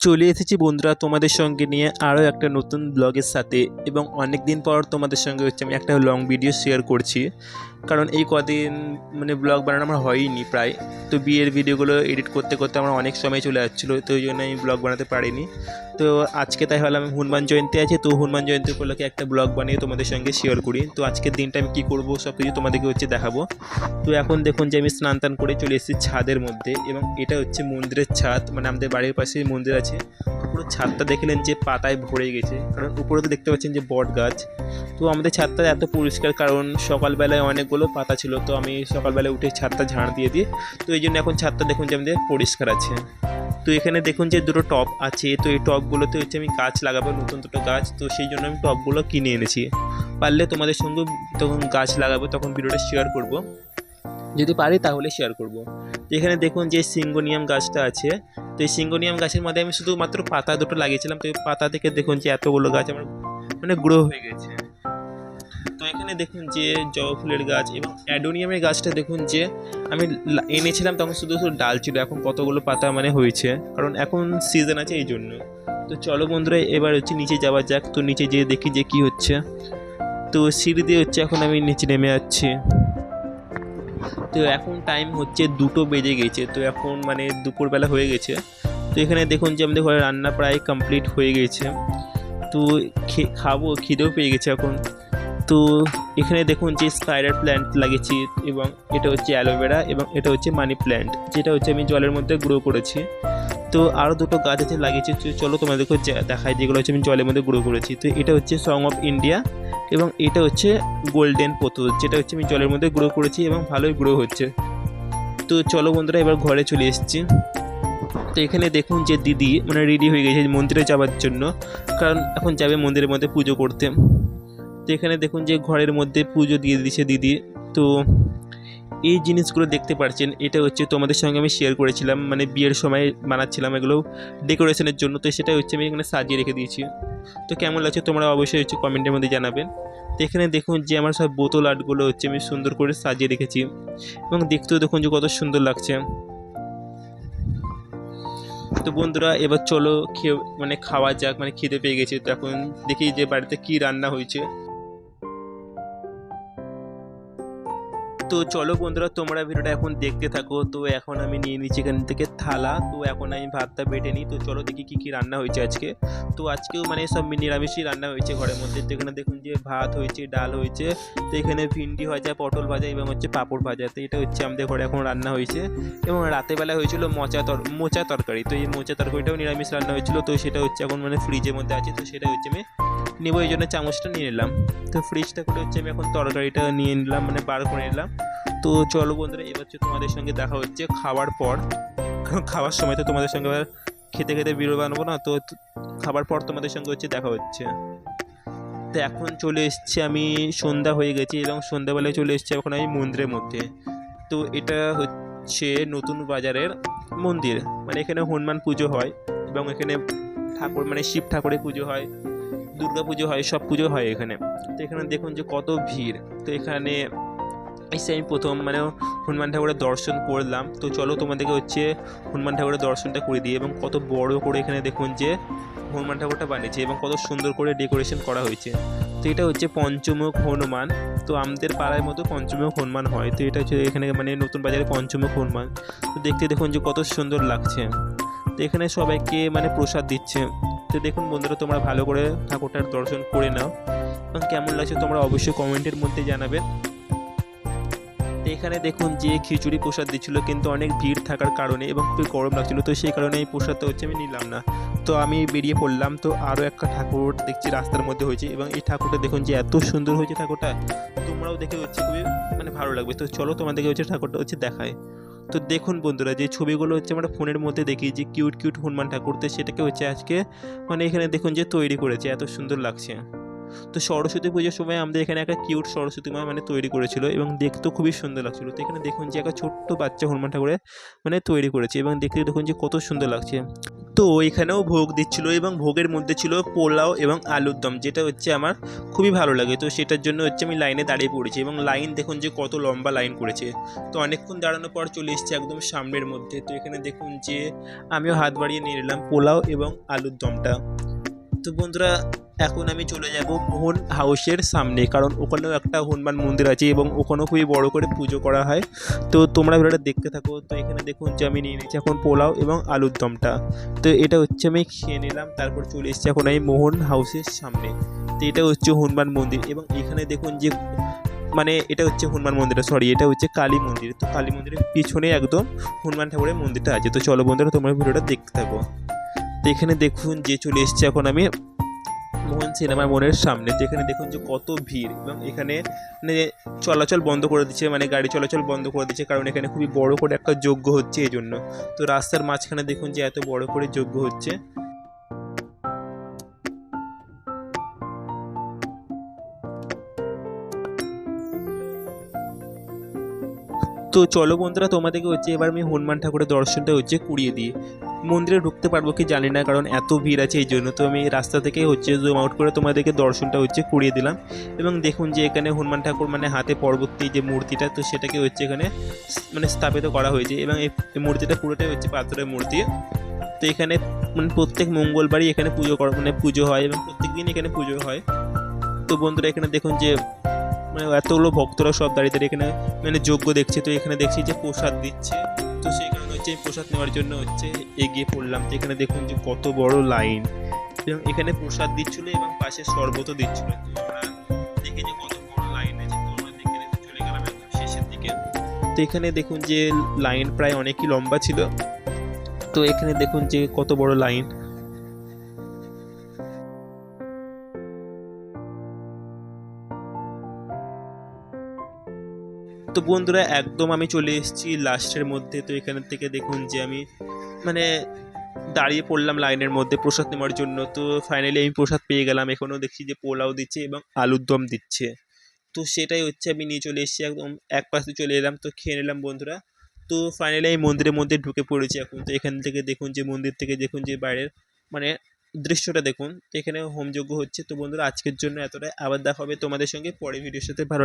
চলে এসেছি বন্ধুরা তোমাদের সঙ্গে নিয়ে আরও একটা নতুন ব্লগের সাথে এবং অনেক দিন পর তোমাদের সঙ্গে হচ্ছে আমি একটা লং ভিডিও শেয়ার করছি। কারণ এই কদিন মানে ব্লগ বানানো আমার হয়নি প্রায়। তো বিয়ের ভিডিওগুলো এডিট করতে করতে আমার অনেক সময় চলে যাচ্ছিল, তো ওই জন্য আমি ব্লগ বানাতে পারিনি। তো আজকে তাই ভাবলাম হনুমান জয়ন্তী আছে, তো হনুমান জয়ন্তী উপলক্ষে একটা ব্লগ বানিয়ে তোমাদের সঙ্গে শেয়ার করি। তো আজকের দিনটা আমি কী করব সব কিছু তোমাদেরকে হচ্ছে দেখাবো। তো এখন দেখুন যে আমি স্নান টান করে চলে এসেছি ছাদের মধ্যে, এবং এটা হচ্ছে মন্দিরের ছাদ মানে আমাদের বাড়ির পাশে মন্দির আছে। পুরো ছাদটা দেখলেন যে পাতায় ভরে গেছে। কারণ উপরে তো দেখতে পাচ্ছেন যে বট গাছ। তো আমাদের ছাদটা এত পরিষ্কার, কারণ সকালবেলায় অনেকগুলো পাতা ছিল। তো আমি সকালবেলায় উঠে ছাদটা ঝাড় দিয়ে দিই। তো এই জন্য এখন ছাদটা দেখুন যে আমাদের পরিষ্কার আছে। তো এখানে দেখুন যে দুটো টব আছে। তো এই টবগুলোতে হচ্ছে আমি গাছ লাগাবো, নতুন দুটো গাছ। তো সেই জন্য আমি টবগুলো কিনে এনেছি। পারলে তোমাদের সঙ্গে তখন গাছ লাগাবো তখন ভিডিওটা শেয়ার করব। যদি পারি তাহলে শেয়ার করব। এখানে দেখুন যে সিঙ্গোনিয়াম গাছটা আছে। তো এই সিঙ্গোনিয়াম গাছের মধ্যে আমি শুধুমাত্র পাতা দুটো লাগিয়েছিলাম। তো পাতা থেকে দেখুন যে এতগুলো গাছ আমার মানে গ্রো হয়ে গেছে। তো এখানে দেখুন যে জবা ফুলের গাছ এবং অ্যাডোনিয়ামের গাছটা দেখুন যে আমি এনেছিলাম তখন শুধু শুধু ডাল ছিল, এখন কতগুলো পাতা মানে হয়েছে, কারণ এখন সিজন আছে এই জন্য। তো চলো বন্ধুরা, এবার হচ্ছে নিচে যাওয়া যাক। তো নিচে যেয়ে দেখি যে কি হচ্ছে। তো সিঁড়ি দিয়ে হচ্ছে এখন আমি নিচে নেমে যাচ্ছি। তো এখন টাইম হচ্ছে দুটো বেজে গেছে, তো এখন মানে দুপুরবেলা হয়ে গেছে। তো এখানে দেখুন যে আমাদের ঘরে রান্না প্রায় কমপ্লিট হয়ে গেছে। তো খাব, খিদেও পেয়ে গেছে এখন। তো এখানে দেখুন যে স্পাইডার প্ল্যান্ট লাগিয়েছি এবং এটা হচ্ছে অ্যালোভেরা এবং এটা হচ্ছে মানি প্ল্যান্ট যেটা হচ্ছে আমি জলের মধ্যে গ্রো করেছি। তো আরও দুটো গাছ আছে লাগিয়েছি চলো তোমাদেরকে যা- দেখাই যেগুলো হচ্ছে আমি জলের মধ্যে গ্রো করেছি। তো এটা হচ্ছে সং অফ ইন্ডিয়া এবং এটা হচ্ছে গোল্ডেন পোতল, যেটা হচ্ছে আমি জলের মধ্যে গ্রো করেছি এবং ভালোই গ্রো হচ্ছে। তো চলো বন্ধুরা, এবার ঘরে চলে এসেছি। তো এখানে দেখুন যে দিদি মানে রেডি হয়ে গেছে মন্দিরে যাওয়ার জন্য, কারণ এখন যাবে মন্দিরের মধ্যে পুজো করতে। তো এখানে দেখুন যে ঘরের মধ্যে পুজো দিয়ে দিচ্ছে দিদি। তো এই জিনিসগুলো দেখতে পাচ্ছেন এটা হচ্ছে তোমাদের সঙ্গে আমি শেয়ার করেছিলাম মানে বিয়ের সময় বানাচ্ছিলাম এগুলো ডেকোরেশনের জন্য, তো সেটা হচ্ছে আমি এখানে সাজিয়ে রেখে দিয়েছি। তো কেমন লাগছে তোমরা অবশ্যই হচ্ছে কমেন্টের মধ্যে জানাবেন। তো এখানে দেখুন যে আমার সব বোতল আর্টগুলো হচ্ছে আমি সুন্দর করে সাজিয়ে রেখেছি এবং দেখতেও দেখুন যে কত সুন্দর লাগছে। তো বন্ধুরা, এবার চলো খেয়ে মানে খাওয়া যাক মানে খিদে পেয়ে গেছে, তো এখন দেখি যে বাড়িতে কি রান্না হয়েছে। তো চলো বন্ধুরা, তোমরা ভিডিওটা এখন দেখতে থাকো। তো এখন আমি নিয়ে নিচ্ছি এখান থেকে থালা। তো এখন আমি ভাতটা বেটে নিই। তো চলো দেখি কী কী রান্না হয়েছে আজকে। তো আজকেও মানে সব নিরামিষই রান্না হয়েছে ঘরের মধ্যে। তো এখানে দেখুন যে ভাত হয়েছে, ডাল হয়েছে। তো এখানে ভিন্ডি ভাজা, পটল ভাজা, এবং হচ্ছে পাঁপড় ভাজা। তো এটা হচ্ছে আমাদের ঘরে এখন রান্না হয়েছে। এবং রাতেরবেলা হয়েছিল মোচা তর, মোচা তরকারি। তো এই মোচা তরকারিটাও নিরামিষ রান্না হয়েছিল। তো সেটা হচ্ছে এখন মানে ফ্রিজের মধ্যে আছে। তো সেটা হচ্ছে আমি নেব, এই জন্য চামচটা নিয়ে নিলাম। তো ফ্রিজটা করে হচ্ছে আমি এখন তরকারিটা নিয়ে নিলাম মানে বার করে নিলাম। তো চলো বন্ধুরা, এবার হচ্ছে তোমাদের সঙ্গে দেখা হচ্ছে খাওয়ার পর। কারণ খাওয়ার সময় তো তোমাদের সঙ্গে আবার খেতে খেতে বিরো বানাবো না, তো খাবার পর তোমাদের সঙ্গে হচ্ছে দেখা হচ্ছে। তো এখন চলে এসছে আমি, সন্ধ্যা হয়ে গেছি এবং সন্ধ্যাবেলায় চলে এসছে এখন আমি মন্দিরের মধ্যে। তো এটা হচ্ছে নতুন বাজারের মন্দির মানে এখানে হনুমান পুজো হয় এবং এখানে ঠাকুর মানে শিব ঠাকুরের পুজো হয়। দুর্গা পুজো হয়, সব পুজো হয় এখানে। তো এখানে দেখুন যে কত ভিড়। তো এখানে এসে আমি প্রথম মানে হনুমান ঠাকুরের দর্শন করলাম। তো চলো তোমাদেরকে হচ্ছে হনুমান ঠাকুরের দর্শনটা করে দিই এবং কত বড় করে এখানে দেখুন যে হনুমান ঠাকুরটা বানিয়েছে এবং কত সুন্দর করে ডেকোরেশন করা হয়েছে। তো এটা হচ্ছে পঞ্চমুখ হনুমান। তো আমাদের পাড়ার মতো পঞ্চমুখ হনুমান হয়। তো এটা হচ্ছে এখানে মানে নতুন বাজারে পঞ্চমুখ হনুমান। তো দেখতে দেখুন যে কত সুন্দর লাগছে। তো এখানে সবাইকে মানে প্রসাদ দিচ্ছে। তো দেখুন বন্ধুরা, তোমরা ভালো করে ঠাকুরটার দর্শন করে নাও। এবং কেমন লাগছে তোমরা অবশ্যই কমেন্টের মধ্যে জানাবে। তো এখানে দেখুন যে খিচুড়ি প্রসাদ দিচ্ছিল, কিন্তু অনেক ভিড় থাকার কারণে এবং খুবই গরম লাগছিল। তো সেই কারণে এই প্রসাদটা হচ্ছে আমি নিলাম না। তো আমি বেরিয়ে পড়লাম, তো আরও একটা ঠাকুর দেখছি রাস্তার মধ্যে হয়েছে এবং এই ঠাকুরটা দেখুন যে এত সুন্দর হয়েছে ঠাকুরটা। তোমরাও দেখে হচ্ছে খুবই মানে ভালো লাগবে। তো চলো তোমাদেরকে হচ্ছে ঠাকুরটা হচ্ছে দেখায়। তো দেখুন বন্ধুরা, যে ছবিগুলো হচ্ছে আমরা ফোনের মধ্যে দেখি, যে কিউট কিউট হনুমান ঠাকুর তো সেটাকে হচ্ছে আজকে মানে এখানে দেখুন যে তৈরি করেছে, এত সুন্দর লাগছে। তো সরস্বতী পুজোর সময় আমাদের এখানে একটা কিউট সরস্বতী মা মানে তৈরি করেছিল এবং দেখতেও খুবই সুন্দর লাগছিল। তো এখানে দেখুন যে একটা ছোট্ট বাচ্চা হনুমান ঠাকুরের মানে তৈরি করেছে এবং দেখতে দেখুন যে কত সুন্দর লাগছে। তো এখানেও ভোগ দিচ্ছিল এবং ভোগের মধ্যে ছিল পোলাও এবং আলুর দম যেটা হচ্ছে আমার খুবই ভালো লাগে। তো সেটার জন্য হচ্ছে আমি লাইনে দাঁড়িয়ে পড়েছি এবং লাইন দেখুন যে কত লম্বা লাইন করেছে। তো অনেকক্ষণ দাঁড়ানোর পর চলে এসেছে একদম সামনের মধ্যে। তো এখানে দেখুন যে আমিও হাত বাড়িয়ে নিয়ে নিলাম পোলাও এবং আলুর দমটা তো বন্ধুরা, এখন আমি চলে যাব মোহন হাউসের সামনে। কারণ ওখানেও একটা হনুমান মন্দির আছে এবং ওখানেও খুবই বড় করে পুজো করা হয়। তো তোমরা ভিডিওটা দেখতে থাকো। তো এখানে দেখুন যে আমি নিয়ে নিয়েছি এখন পোলাও এবং আলুর দমটা। তো এটা হচ্ছে আমি খেয়ে নিলাম, তারপর চলে এসেছি এখন আমি মোহন হাউসের সামনে। তো এটা হচ্ছে হনুমান মন্দির এবং এখানে দেখুন যে মানে এটা হচ্ছে হনুমান মন্দির সরি এটা হচ্ছে কালী মন্দির। তো কালী মন্দিরের পিছনে একদম হনুমান ঠাকুরের মন্দিরটা আছে। তো চলো বন্ধুরা, তোমরা ভিডিওটা দেখতে থাকো। তো এখানে দেখুন যে চলে এসেছে এখন আমি মোহন সিনেমা মোড়ের সামনে, তো এখানে দেখুন যে কত ভিড় এবং এখানে মানে চলাচল বন্ধ করে দিচ্ছে মানে গাড়ি চলাচল বন্ধ করে দিচ্ছে, কারণ এখানে খুবই বড় করে একটা যজ্ঞ হচ্ছে এই জন্য তো রাস্তার মাঝখানে দেখুন যে এত বড় করে যজ্ঞ হচ্ছে। তো চলো বন্ধুরা, তোমাদেরকে হচ্ছে এবার আমি হনুমান ঠাকুরের দর্শনটা হচ্ছে কুড়িয়ে দিই। মন্দিরে ঢুকতে পারব কি জানি না, কারণ এত ভিড় আছে এই জন্য। তো আমি রাস্তা থেকে হচ্ছে জুম আউট করে তোমাদেরকে দর্শনটা হচ্ছে কুড়িয়ে দিলাম। এবং দেখুন যে এখানে হনুমান ঠাকুর মানে হাতে পরবর্তী যে মূর্তিটা, তো সেটাকে হচ্ছে এখানে মানে স্থাপিত করা হয়েছে। এবং এই মূর্তিটা পুরোটাই হচ্ছে পাথরের মূর্তি। তো এখানে মানে প্রত্যেক মঙ্গলবারই এখানে পুজো করা মানে পুজো হয় এবং প্রত্যেক দিন এখানে পুজো হয়। তো বন্ধুরা, এখানে দেখুন যে মানে এতগুলো ভক্তরা সব দাঁড়িয়ে দাঁড়িয়ে এখানে মানে যোগ্য দেখছে। তো এখানে দেখছি যে প্রসাদ দিচ্ছে। তো কারণে হচ্ছে প্রসাদ নেওয়ার জন্য হচ্ছে এগিয়ে পড়লাম তো এখানে দেখুন যে কত বড় লাইন। এবং এখানে প্রসাদ দিচ্ছিল এবং পাশে শরবতও দিচ্ছিল। তো দেখি যে লাইন শেষের দিকে। তো এখানে দেখুন যে লাইন প্রায় অনেকই লম্বা ছিল। তো এখানে দেখুন যে কত বড় লাইন। তো বন্ধুরা, একদম আমি চলে এসেছি লাস্টের মধ্যে। তো এখান থেকে দেখুন যে আমি মানে দাঁড়িয়ে পড়লাম লাইনের মধ্যে প্রসাদ নেওয়ার জন্য। তো ফাইনালি আমি প্রসাদ পেয়ে গেলাম। এখনও দেখছি যে পোলাও দিচ্ছে এবং আলুর দম দিচ্ছে। তো সেটাই হচ্ছে আমি নিয়ে চলে এসেছি একদম, এক পাশে চলে এলাম। তো খেয়ে নিলাম বন্ধুরা। তো ফাইনালি আমি মন্দিরের মধ্যে ঢুকে পড়েছি এখন। তো এখান থেকে দেখুন যে মন্দির থেকে দেখুন যে বাইরের মানে দৃশ্যটা দেখুন। এখানে হোমযজ্ঞ হচ্ছে। তো বন্ধুরা, আজকের জন্য এতটাই। আবার দেখা হবে তোমাদের সঙ্গে পরে ভিডিওর সাথে। ভালো